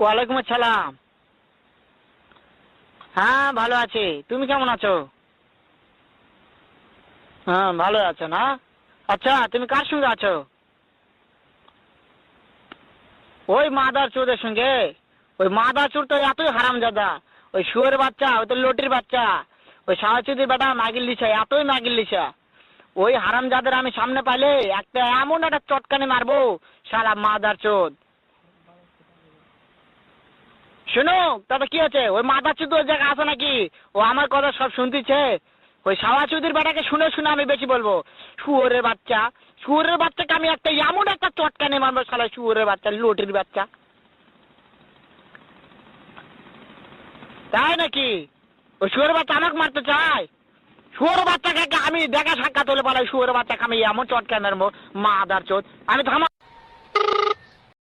ওয়ালাইকুম আসসালাম। হ্যাঁ ভালো আছি। তুমি কেমন আছো? হ্যাঁ ভালো আছো না? আচ্ছা তুমি কার সঙ্গে আছো? ওই মাদার চোরের সঙ্গে। ওই মাদার চোর তো এতই হারাম হারামজাদা। ওই শুয়োর বাচ্চা, ওই তো লটির বাচ্চা। ওই সাহাচুদির বেটা মাগিল লিসা, এতই মাগিল লিসা। ওই হারাম হারামজাদের আমি সামনে পাইলে একটা এমন একটা চটকানি মারবো সারা মাদার চোদ। শোনো তাতে কি আছে ওই মাথা চুদ জায়গা আছে নাকি? ও আমার কথা সব শুনতেছে। ওই সাওয়া চুদির বেটাকে শুনে শুনে আমি বেশি বলব। শুয়োরের বাচ্চা, শুয়োরের বাচ্চাকে আমি একটা এমন একটা চটকানি মারবো শালা শুয়োরের বাচ্চা, লটির বাচ্চা। তাই নাকি? ওই শুয়োরের বাচ্চা আমাকে মারতে চায়? শুয়োর বাচ্চাকে আমি দেখা সাক্ষাৎ হলে পালাই শুয়োরের বাচ্চাকে আমি এমন চটকানি মারবো মা আদার চোদ। আমি থামা